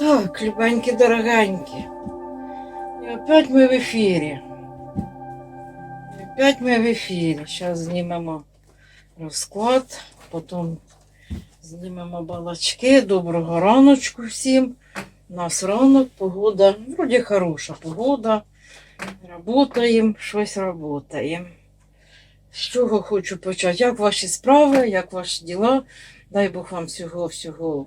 Так, любенькі, дорогенькі. І опять ми в ефірі. І опять ми в ефірі. Зараз знімемо розклад, потім знімемо балачки. Доброго раночку всім. У нас ранок, погода. Вроді хороша погода. Работаємо, щось работаємо. З чого хочу почати? Як ваші справи, як ваші діла? Дай Бог вам всього-всього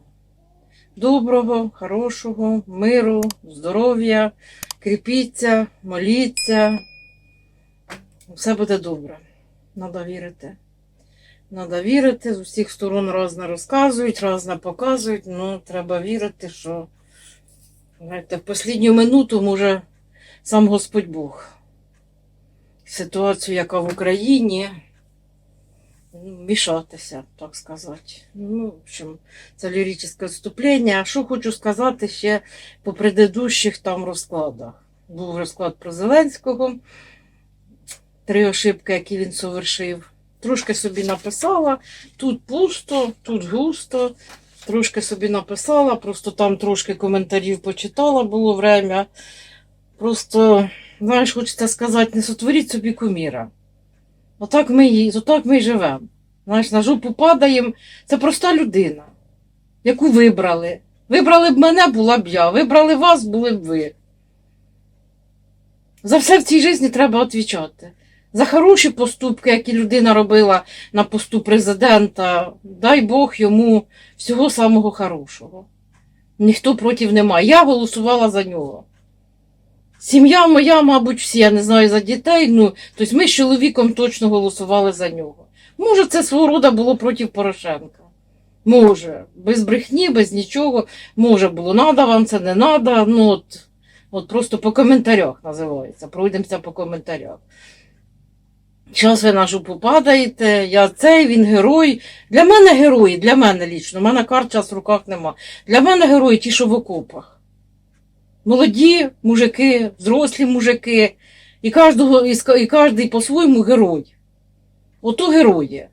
доброго, хорошого, миру, здоров'я, кріпіться, моліться. Все буде добре. Надо вірити. Надо вірити, з усіх сторон разне розказують, разне показують, ну треба вірити, що знаєте, в останню минуту може сам Господь Бог. Ситуацію, яка в Україні, мішатися, так сказати. Ну, в общем, це ліричне вступлення. А що хочу сказати ще по предыдущих там розкладах. Був розклад про Зеленського, три ошибки, які він совершив. Трошки собі написала, тут пусто, тут густо. Трошки собі написала, просто там трошки коментарів почитала, було время. Просто, знаєш, хочеться сказати, не сотворіть собі куміра. Отак ми, ї- отак ми й живемо. Знаєш, на жопу падаємо. Це проста людина, яку вибрали. Вибрали б мене, була б я. Вибрали вас, були б ви. За все в цій житті треба відповідати. За хороші поступки, які людина робила на посту президента, дай Бог йому всього самого хорошого. Ніхто проти немає. Я голосувала за нього. Сім'я моя, мабуть, всі, я не знаю за дітей, ну, тобто ми з чоловіком точно голосували за нього. Може, це свого роду було проти Порошенка. Може, без брехні, без нічого. Може було, надо вам це не надо. Ну, от, от просто по коментарях називається. Пройдемося по коментарях. Зараз ви на жопу падаєте, я цей, він герой. Для мене герої, для мене лічно, у мене карт час в руках нема. Для мене герої ті, що в окопах. Молоді мужики, взрослі мужики, і кожного, і, кожний по-своєму герой. Ото герої.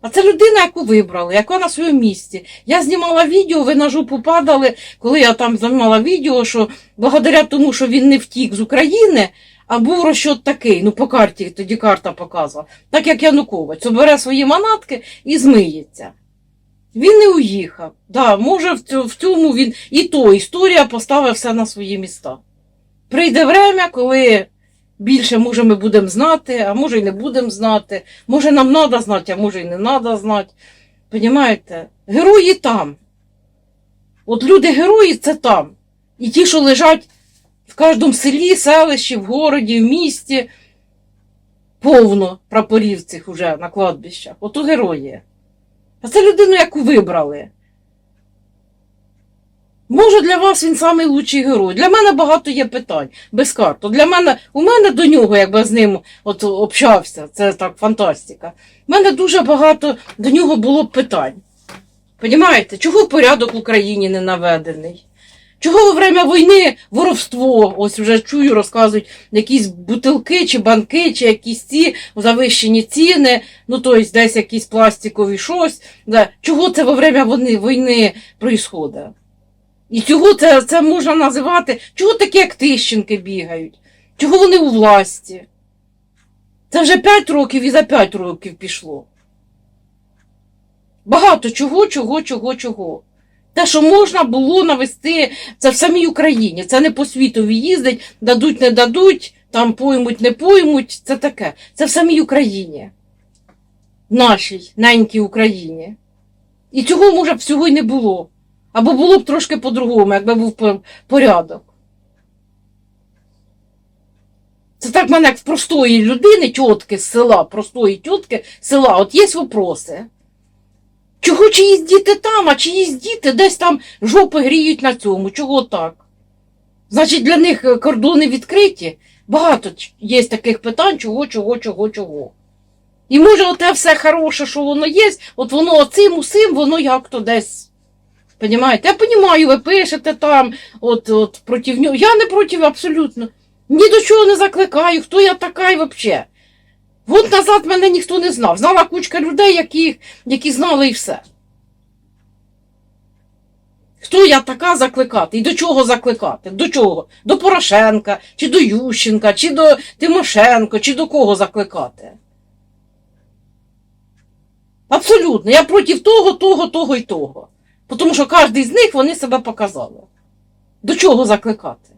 А це людина, яку вибрали, яка на своєму місці. Я знімала відео, ви на жопу падали, коли я там знімала відео, що благодаря тому, що він не втік з України, а був розчот такий, ну по карті, тоді карта показувала, так як Янукович, обере свої манатки і змиється. Він не уїхав. Да, може, в цьому, він і то історія поставить все на свої міста. Прийде время, коли більше, може, ми будемо знати, а може, і не будемо знати. Може, нам треба знати, а може, і не треба знати. Понімаєте? Герої там. От люди герої це там. І ті, що лежать в кожному селі, селищі, в городі, в місті, повно прапорів цих уже на кладбищах. Ото герої. А це людину, яку вибрали. Може, для вас він самий лучший герой. Для мене багато є питань без карт. Для мене, у мене до нього, якби з ним от общався, це так фантастика. У мене дуже багато до нього було питань. Понімаєте, чого порядок в Україні не наведений? Чого во время війни воровство? Ось вже чую, розказують якісь бутилки чи банки, чи якісь ці завищені ціни, ну тобто десь якісь пластикові щось. Да. Чого це во время війни происходить? І чого це, це можна називати? Чого такі як Тищенки бігають? Чого вони у власті? Це вже 5 років і за 5 років пішло. Багато чого, чого, чого, чого. Те, що можна було навести, це в самій Україні. Це не по світові їздить, дадуть, не дадуть, там поймуть, не поймуть. Це таке. Це в самій Україні. Нашій ненькій Україні. І цього, може, б всього й не було. Або було б трошки по-другому, якби був порядок. Це так в мене як в простої людини, тітки з села, простої тітки з села, от є вопроси. Чого чиїсь діти там, а чиїсь діти десь там жопи гріють на цьому? Чого так? Значить, для них е, кордони відкриті. Багато є таких питань, чого, чого, чого, чого. І може, оте все хороше, що воно є, от воно оцим усім, воно як то десь. Понімаєте? Я розумію, ви пишете там, от, от проти нього. Я не проти абсолютно. Ні до чого не закликаю, хто я така і взагалі. Год назад мене ніхто не знав. Знала кучка людей, які, які знали і все. Хто я така закликати? І до чого закликати? До чого? До Порошенка, чи до Ющенка, чи до Тимошенко, чи до кого закликати? Абсолютно. Я проти того, того, того і того. Тому що кожен з них вони себе показали. До чого закликати?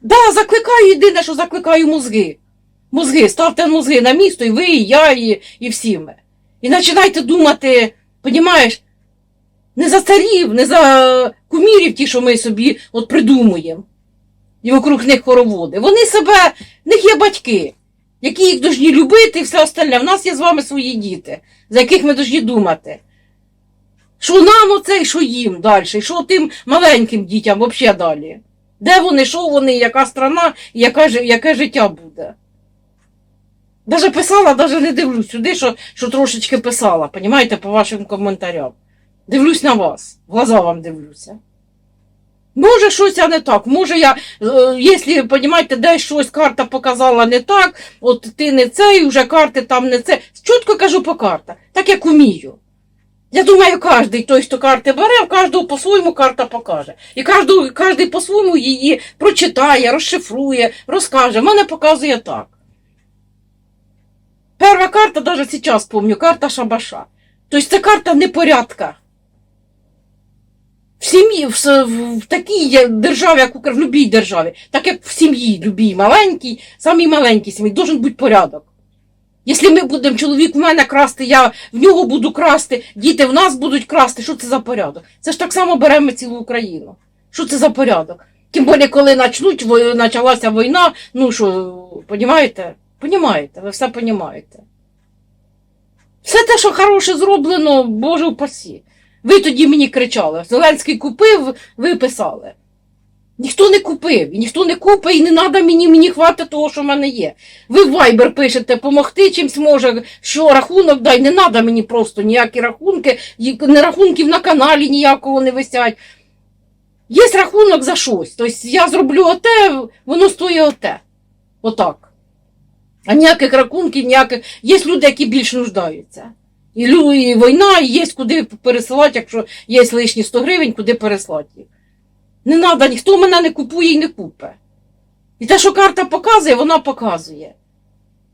Да, закликаю єдине, що закликаю мозги. Мозги, ставте мозги на місто, і ви, і я, і, і всі ми. І починайте думати, понімаєш, не за царів, не за кумірів, ті, що ми собі от придумуємо. І вокруг них хороводи. Вони себе, в них є батьки, які їх повинні любити і все остальне. В нас є з вами свої діти, за яких ми повинні думати. Що нам оце, і що їм далі, що тим маленьким дітям взагалі далі. Де вони, що вони, яка страна, і яке життя буде. Даже писала, даже не дивлюсь сюди, що, що трошечки писала, понімаєте, по вашим коментарям. Дивлюсь на вас, в глаза вам дивлюся. Може, щось я не так. Може, я, е, якщо, понімаєте, десь щось карта показала не так, от ти не цей, вже карти там не це. Чітко кажу по картах, так як умію. Я думаю, кожен той, хто карти бере, в кожного по-своєму карта покаже. І кожен по-своєму її прочитає, розшифрує, розкаже. Мене показує так. Перша карта, навіть зараз помню, карта Шабаша. Тобто це карта непорядка. В сім'ї, в, в, в такій державі, як в будь-якій державі, так як в сім'ї, любій маленькій, самій маленькій сім'ї, должен бути порядок. Якщо ми будемо, чоловік в мене красти, я в нього буду красти, діти в нас будуть красти, що це за порядок? Це ж так само беремо цілу Україну. Що це за порядок? Тим більше, коли почнуть, почалася війна, ну що, понімаєте? Понімаєте, ви все понімаєте. Все те, що хороше зроблено, Боже упасі. Ви тоді мені кричали, Зеленський купив, ви писали. Ніхто не купив, і ніхто не купить, і не треба мені, мені хватить того, що в мене є. Ви в Viber пишете, помогти чимсь може, що рахунок дай, не треба мені просто ніякі рахунки, не рахунків на каналі ніякого не висять. Є рахунок за щось. Тобто я зроблю оте, воно стоїть оте. Отак. А ніяких рахунків, ніяких. Є люди, які більш нуждаються. І, і війна, і є куди пересилати, якщо є лишні 100 гривень, куди переслати їх. Не треба, ніхто мене не купує і не купе. І те, що карта показує, вона показує.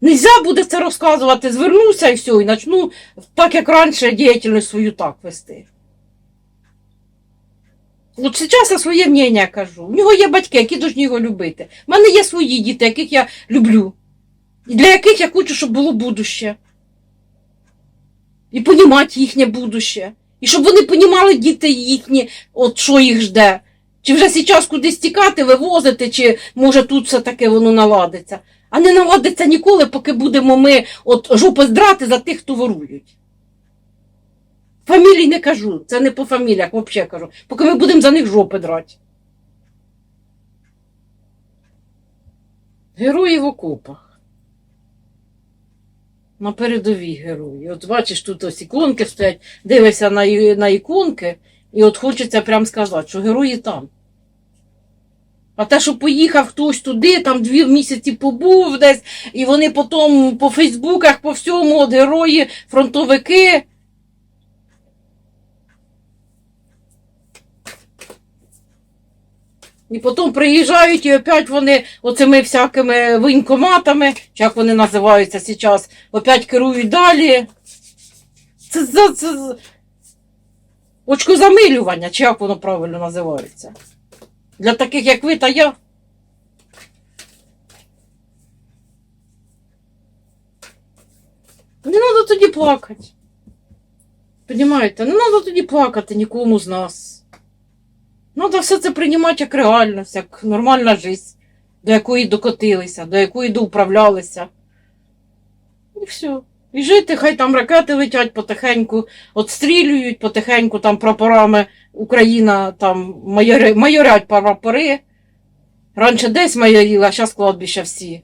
Нельзя буде це розказувати, звернуся і все, і почну так, як раніше, діяльність свою так вести. От зараз я своє мнення кажу. У нього є батьки, які повинні його любити. У мене є свої діти, яких я люблю. Для яких я хочу, щоб було будуще. І понімати їхнє будуще. І щоб вони понімали діти їхні, от що їх жде. Чи вже зараз кудись тікати, вивозити, чи може тут все таки воно наладиться. А не наладиться ніколи, поки будемо ми от жопи здрати за тих, хто ворують. Фамілій не кажу, це не по фаміліях, взагалі кажу. Поки ми будемо за них жопи драти. Герої в окопах. На передовій герої. От бачиш, тут ось іконки стоять, дивишся на, на іконки, і от хочеться прям сказати, що герої там. А те, що поїхав хтось туди, там дві місяці побув десь, і вони потім по Фейсбуках, по всьому, от герої, фронтовики. І потім приїжджають і опять вони оцими всякими воєнкоматами, як вони називаються зараз, опять керують далі. Це, це, це очкозамилювання, чи як воно правильно називається. Для таких, як ви та я. Не треба тоді плакати. Понімаєте? Не треба тоді плакати нікому з нас. Треба все це приймати як реальність, як нормальна життя, до якої докотилися, до якої доуправлялися. І все. І жити, хай там ракети летять потихеньку, отстрілюють потихеньку там прапорами Україна там майори, майорять прапори. Раніше десь майоріла, а зараз кладбища всі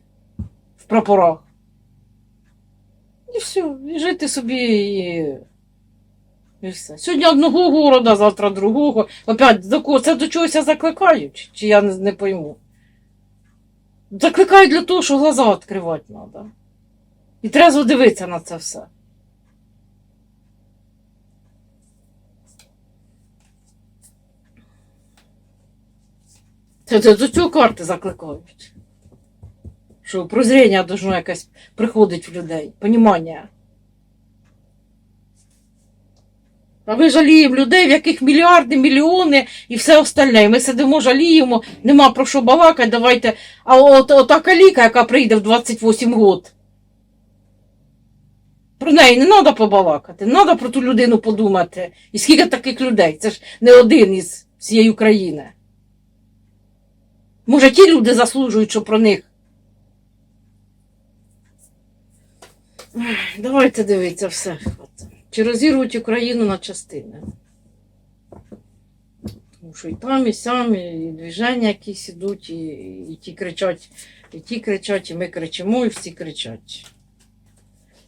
в прапорах. І все. І жити собі і. І все. Сьогодні одного города, завтра другого. Опять? Це до чогось закликають, чи я не, не пойму. Закликають для того, що глаза відкривати треба. І треба дивитися на це все. Це, це до цього карти закликають. Що прозріння должно якесь приходить в людей, понімання. А ми жаліємо людей, в яких мільярди, мільйони і все остальне. І ми сидимо, жаліємо, нема про що балакати, давайте. А от, ота каліка, яка прийде в 28 років, про неї не треба побалакати, треба про ту людину подумати. І скільки таких людей? Це ж не один із всієї України. Може, ті люди заслужують, що про них. Давайте дивитися все. Чи розірвуть Україну на частини? Тому що і там, і сам, і движення якісь ідуть, і, і ті кричать, і ті кричать, і ми кричимо, і всі кричать.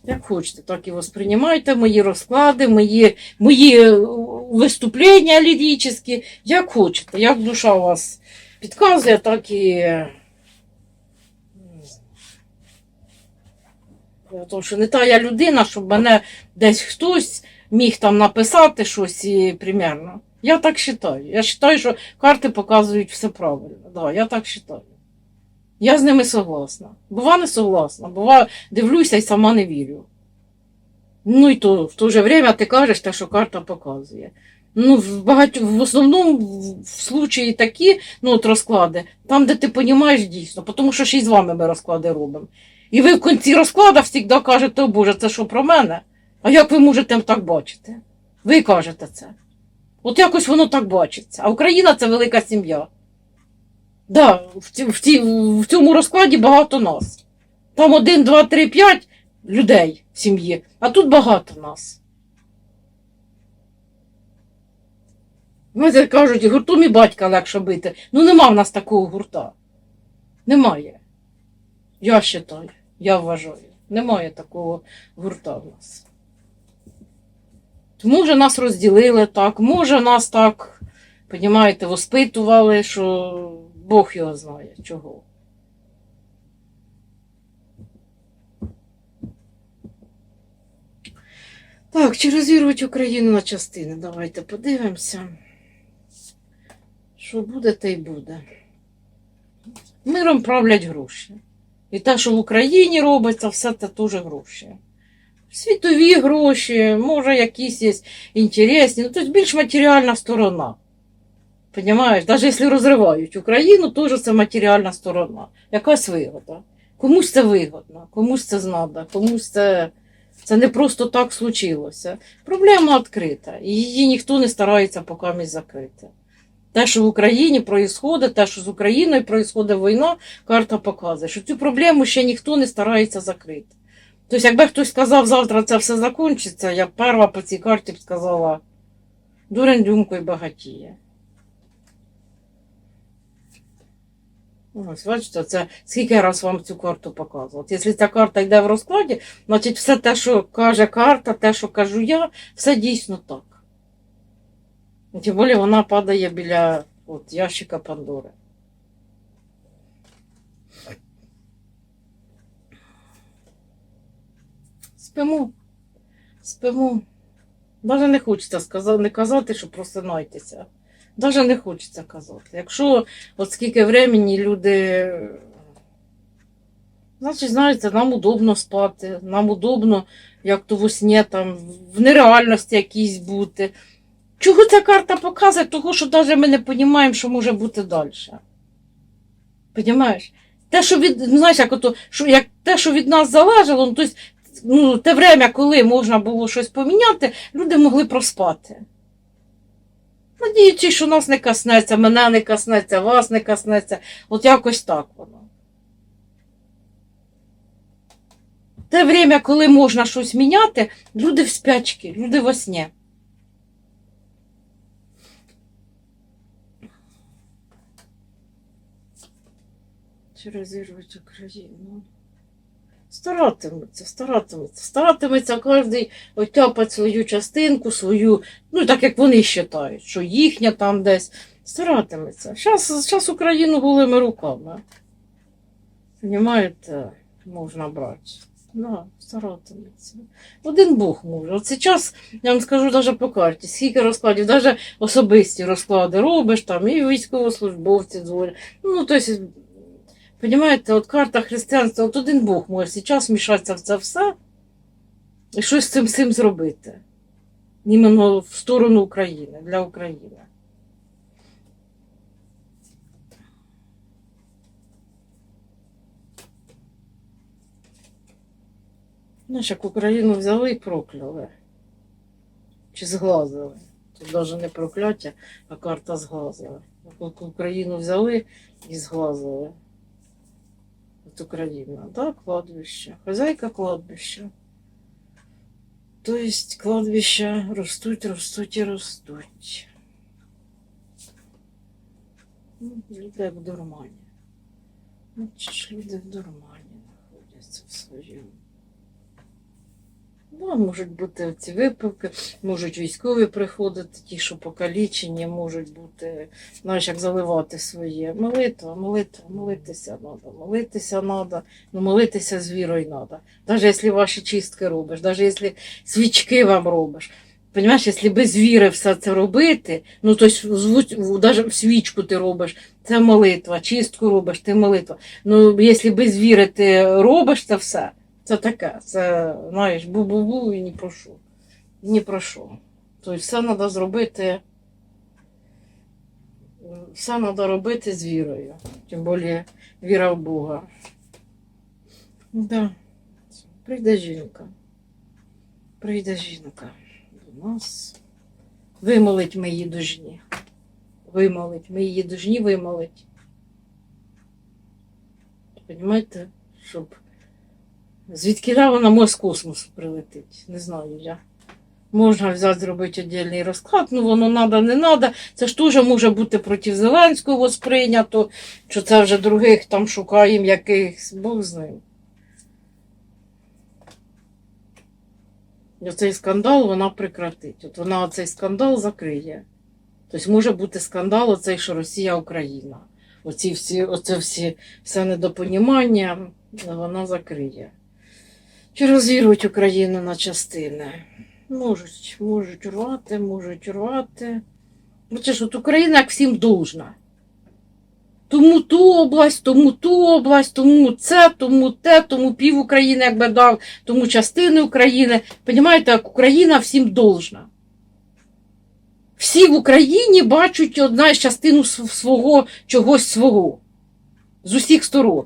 Як хочете, так і восприймайте мої розклади, мої, мої е, виступлення ліричні, як хочете, як душа вас підказує, так і. Тому що не та я людина, щоб мене десь хтось міг там написати щось і примерно. Я так вважаю. Я вважаю, що карти показують все правильно. Да, я так вважаю. Я з ними согласна. Бува не согласна, бува дивлюся і сама не вірю. Ну і то в то же время ти кажеш те, що карта показує. Ну, в багать... в основному в- в случаї такі ну, от розклади, там, де ти розумієш дійсно, тому що ще й з вами ми розклади робимо. І ви в кінці розкладу завжди кажете, о Боже, це що про мене? А як ви можете так бачити? Ви кажете це. От якось воно так бачиться. А Україна це велика сім'я. Да, в, в, в цьому розкладі багато нас. Там один, два, три, п'ять людей в сім'ї, а тут багато нас. Знаєте, кажуть, гуртом і батька легше бити. Ну нема в нас такого гурта. Немає. Я вважаю, я вважаю. Немає такого гурта в нас. Може, нас розділили так, може, нас так, понімаєте, воспитували, що Бог його знає чого. Так, чи розірвуть Україну на частини? Давайте подивимося. Що буде, те й буде. Миром правлять гроші. І те, що в Україні робиться, все це теж гроші. Світові гроші, може, якісь є інтересні, ну тобто більш матеріальна сторона. Понимаєш, навіть якщо розривають Україну, теж це матеріальна сторона. Якась вигода. Комусь це вигодно, комусь це знада, комусь це, це не просто так случилося. Проблема відкрита, її ніхто не старається поки закрити. Те, що в Україні проїсходить, те, що з Україною проїсходить війна, карта показує, що цю проблему ще ніхто не старається закрити. Тобто, якби хтось сказав, завтра це все закінчиться, я б перша по цій карті б сказала, дурень думкою багатіє. Ось, бачите, це скільки раз вам цю карту показувати. Якщо ця карта йде в розкладі, значить все те, що каже карта, те, що кажу я, все дійсно так. І Тим більше вона падає біля от, ящика Пандори. Спимо. Спимо. Навіть не хочеться сказати, не казати, що просинайтеся. Навіть не хочеться казати. Якщо от скільки времени люди. Значить, знаєте, нам удобно спати, нам удобно, як то во сні, там, в нереальності якійсь бути. Чого ця карта показує? Того, що навіть ми не розуміємо, що може бути далі. Понімаєш? Те, що від, ну, знаєш, як ото, що, як те, що від нас залежало, ну, тобто, ну, те время, коли можна було щось поміняти, люди могли проспати. Надіючись, що нас не коснеться, мене не коснеться, вас не коснеться. От якось так воно. Те время, коли можна щось міняти, люди в спячки, люди во сні. Чи розірвуть Україну? Старатиметься, старатиметься, старатиметься кожен отяпати свою частинку, свою, ну так як вони вважають, що їхня там десь. Старатиметься. Зараз Україну голими руками. Понімаєте, можна брати. Да, старатиметься. Один Бог може. От зараз, я вам скажу навіть по карті, скільки розкладів, навіть особисті розклади робиш, там і військовослужбовці дзвонять. Ну, тобто, розумієте, от карта християнства, от один Бог може зараз вмішатися в це все і щось з цим всім зробити. Іменно в сторону України, для України. Знаєш, як Україну взяли і прокляли. Чи зглазили. Тут навіть не прокляття, а карта зглазила. Як Україну взяли і зглазили. От Україна, да, кладбище. Хозяйка кладбища. Тобто кладбища ростуть, ростуть і ростуть. Ну, Люди в дурмані. Ну, ж люди в дурмані знаходяться в своєму. Ну, можуть бути ці випивки, можуть військові приходити, ті, що покалічені, можуть бути, знаєш, як заливати своє. Молитва, молитва, молитися треба, молитися треба, ну молитися з вірою треба. Навіть якщо ваші чистки робиш, навіть якщо свічки вам робиш. Понимаєш, якщо без віри все це робити, ну то навіть свічку ти робиш, це молитва, чистку робиш, ти молитва. Ну, якщо без віри ти робиш це все, це таке, це, знаєш, бу-бу-бу і ні про що. Ні про що. Тобто все треба зробити. Все треба робити з вірою. Тим більше віра в Бога. Да. Прийде жінка. Прийде жінка до нас. Вимолить ми її дожні. Вимолить. Ми її дожні вимолить. Понімаєте, щоб Звідки вона може з космосу прилетить? Не знаю я. Можна взяти, зробити віддільний розклад, ну воно треба, не треба. Це ж теж може бути проти Зеленського сприйнято, що це вже других там шукаємо якихось, Бог з ним. Оцей скандал вона прекратить. От вона цей скандал закриє. Тобто може бути скандал, оцей, що Росія Україна. Оці всі, оце всі, все недопонімання вона закриє. Чи розірвуть Україну на частини? Можуть, можуть рвати, можуть рвати. Бачиш, от Україна як всім должна. Тому ту область, тому ту область, тому це, тому те, тому пів України, якби дав, тому частини України. Понімаєте, як Україна всім должна. Всі в Україні бачать одна частину свого чогось свого. З усіх сторон.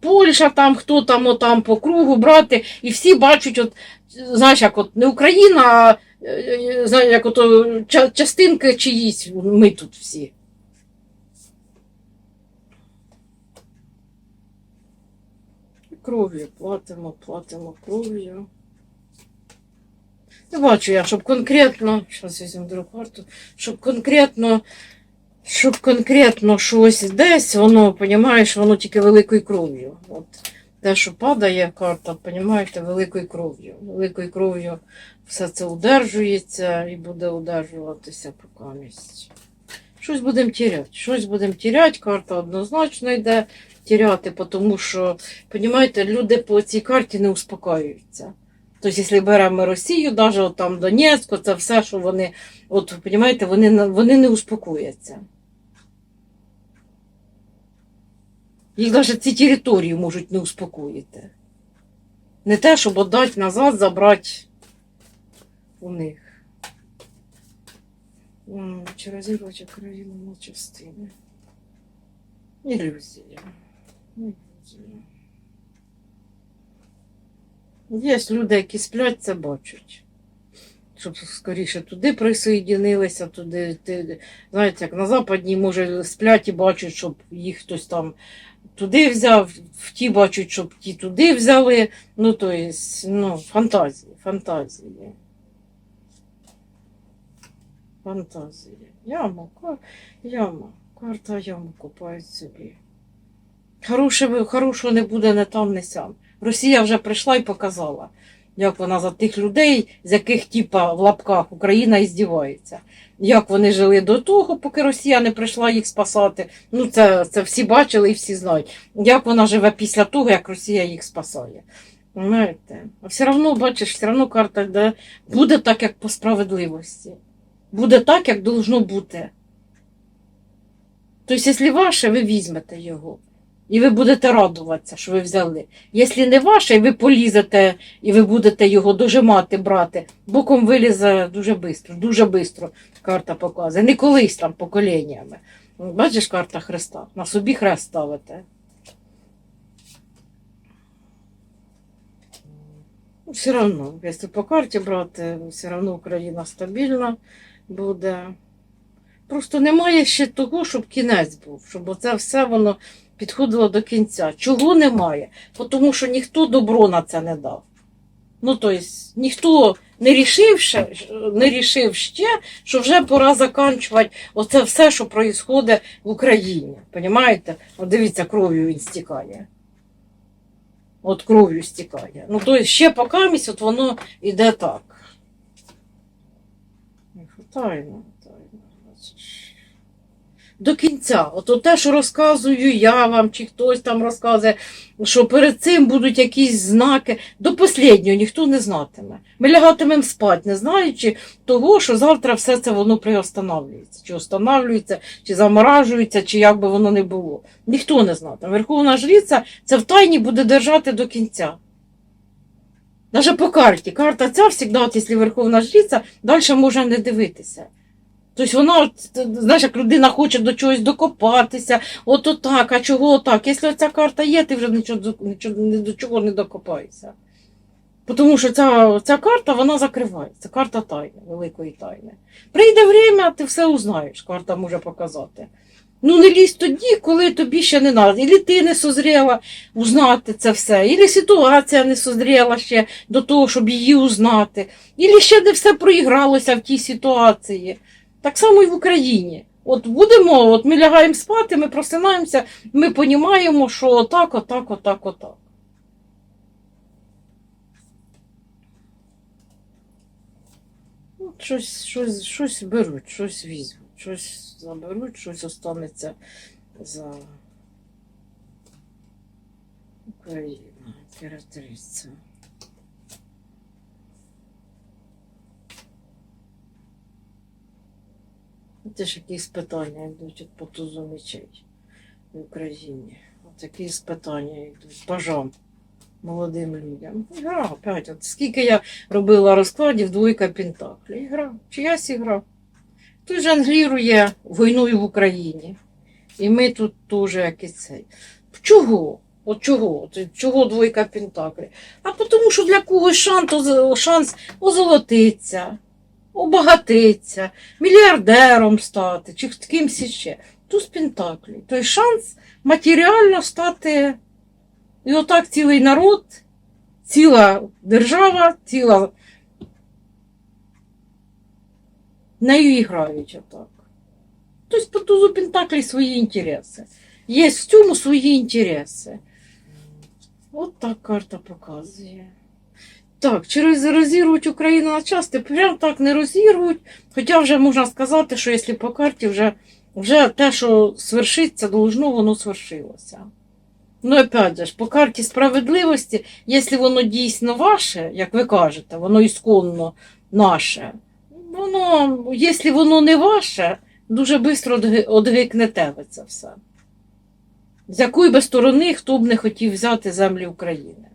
Польща там, хто там, отам по кругу брати, і всі бачать, от, знаєш, як от не Україна, а е, знаєш, як от, ча- частинки чиїсь, ми тут всі. Кров'ю платимо, платимо кров'ю. Не бачу я, щоб конкретно, зараз візьмемо другу карту, щоб конкретно щоб конкретно щось десь, воно, понімаєш, воно тільки великою кров'ю. От те, що падає карта, понімаєте, великою кров'ю. Великою кров'ю все це удержується і буде удержуватися покамість. Щось будемо тіряти. Щось будемо тіряти, карта однозначно йде тіряти, тому що, понімаєте, люди по цій карті не успокаюються. Тобто, якщо беремо Росію, навіть от там Донецьк, це все, що вони, от, розумієте, вони, вони не успокояться. Їх навіть ці території можуть не успокоїти. Не те, щоб віддати назад, забрати у них. Розірвати Україну на частини? Ілюзія. Ілюзія. Є люди, які сплять, це бачать. Щоб скоріше туди присоєдинилися, туди, ти, знаєте, як на Западній, може, сплять і бачать, щоб їх хтось там туди взяв, ті бачать, щоб ті туди взяли. Ну, то є, ну, фантазії, фантазії. Фантазії. Яма, яма, карта яму купають собі. Хорошого, хорошого не буде не там, не сям. Росія вже прийшла і показала, як вона за тих людей, з яких типа в лапках Україна і здівається. Як вони жили до того, поки Росія не прийшла їх спасати. Ну, це, це всі бачили і всі знають. Як вона живе після того, як Росія їх спасає. Понимаєте? А все одно, бачиш, все одно карта де буде так, як по справедливості. Буде так, як должно бути. Тобто, якщо ваше, ви візьмете його. І ви будете радуватися, що ви взяли. Якщо не ваше, ви полізете, і ви будете його дожимати, брати, боком вилізе дуже швидко, дуже швидко карта показує. Не колись там поколіннями. Бачиш карта Христа? На собі хрест ставите. Ну, Все одно, якщо по карті брати, все одно Україна стабільна буде. Просто немає ще того, щоб кінець був, щоб оце все воно підходило до кінця. Чого немає? Тому що ніхто добро на це не дав. Ну, тобто, ніхто не рішив, ще, не рішив ще, що вже пора закінчувати оце все, що відбувається в Україні. Понімаєте? От дивіться, кров'ю він стікає. От кров'ю стікає. Ну, тобто, ще покамість, от воно йде так. Тайно, тайно. До кінця. От те, що розказую я вам, чи хтось там розказує, що перед цим будуть якісь знаки. До останнього ніхто не знатиме. Ми лягатимемо спати, не знаючи того, що завтра все це воно приостанавлюється. Чи останавлюється, чи заморажується, чи як би воно не було. Ніхто не знатиме. Верховна жриця це в тайні буде держати до кінця. Навіть по карті. Карта ця завжди, якщо Верховна жриця, далі може не дивитися. Тобто вона, знаєш, як людина хоче до чогось докопатися, от отак, а чого отак? Якщо ця карта є, ти вже нічого, нічого, ні до чого не докопаєшся. Тому що ця, ця карта, вона закривається. Карта тайни, великої тайни. Прийде время, ти все узнаєш, карта може показати. Ну, не лізь тоді, коли тобі ще не треба. Ілі ти не созріла узнати це все, ілі ситуація не созріла ще до того, щоб її узнати, ілі ще не все проігралося в тій ситуації. Так само і в Україні. От будемо, от ми лягаємо спати, ми просинаємося, ми розуміємо, що отак, отак, отак, отак. Ну, щось, щось, щось беруть, щось візьмуть, щось заберуть, щось останеться за Україну, імператриця. Це ж якісь питання йдуть по тузу мечей в Україні. Якісь питання йдуть. Пажам молодим людям. Гра, опять. От скільки я робила розкладів, двойка Пентаклі. Гра. Чиясь ігра. Хтось жонглірує війною в Україні. І ми тут теж якийсь цей. Чого? От чого? Чого двойка Пентаклі? А тому, що для когось шанс, шанс озолотиться, обагатиться, мільярдером стати, чи кимсь іще. Туз Пентаклі. Той шанс матеріально стати. І отак цілий народ, ціла держава, ціла. Нею грають отак. Тобто по тузу Пентаклі свої інтереси. Є в цьому свої інтереси. От так карта показує. Так, чи роз- розірвуть Україну на части? Прям так не розірвуть. Хоча вже можна сказати, що якщо по карті вже, вже те, що свершиться, должно, воно свершилося. Ну, опять же, по карті справедливості, якщо воно дійсно ваше, як ви кажете, воно ісконно наше, воно, якщо воно не ваше, дуже швидко одгикнете ви це все. З якої би сторони хто б не хотів взяти землі України.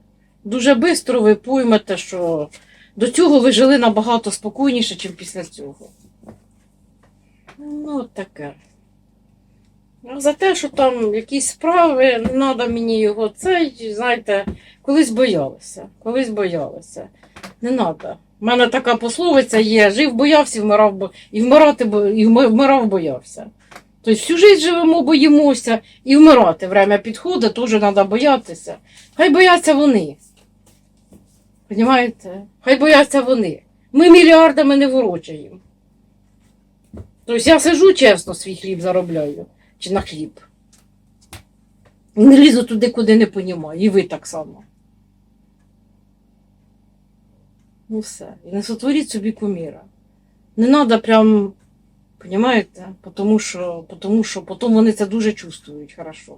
Дуже швидко ви поймете, що до цього ви жили набагато спокійніше, ніж після цього. Ну, от таке. А за те, що там якісь справи, не треба мені його цей, знаєте, колись боялися. Колись боялися. Не треба. У мене така пословиця є: жив боявся, вмирав, бо- і вмирати бо- і вмирав боявся. Тобто всю життя живемо, боїмося, і вмирати время підходить, теж треба боятися. Хай бояться вони. Понімаєте? Хай бояться вони. Ми мільярдами не ворочаємо. Тобто я сижу чесно, свій хліб заробляю. Чи на хліб. Не лізу туди, куди не понімаю. І ви так само. Ну все. І не сотворіть собі куміра. Не треба прям, понімаєте? Тому що, тому що потім вони це дуже чувствують хорошо.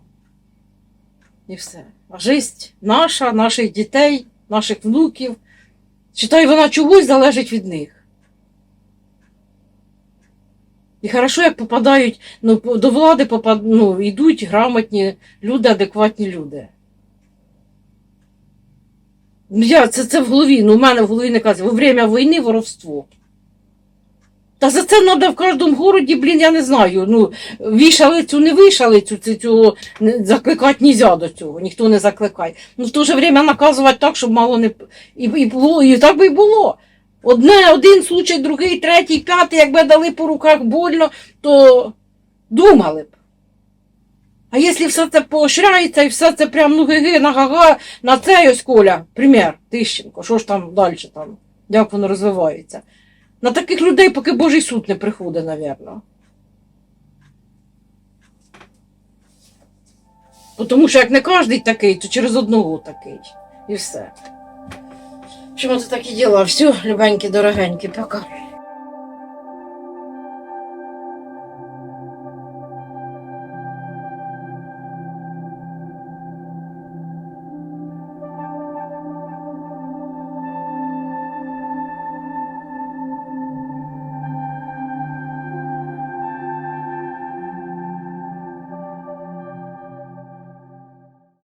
І все. А жисть наша, наших дітей наших внуків. Читай, вона чогось залежить від них. І хорошо, як попадають, ну, до влади попад, ну, йдуть грамотні люди, адекватні люди. Ну, Я, це, це в голові, ну, у мене в голові не казав, во время війни воровство. Та за це треба в кожному городі, блін, я не знаю. Ну, вішалицю, не вішалицю, це цього закликати нельзя до цього, ніхто не закликає. Ну, в то же время наказувати так, щоб мало не. І, і, було, і так би і було. Одне, один случай, другий, третій, п'ятий, якби дали по руках больно, то думали б. А якщо все це поощряється і все це прям ну гиги на гага, на це ось Коля, примір, Тищенко, що ж там далі там, як воно розвивається. На таких людей поки Божий суд не приходить, напевно. Тому що як не кожен такий, то через одного такий. І все. Чому це і діла? Все, любенькі, дорогенькі, пока.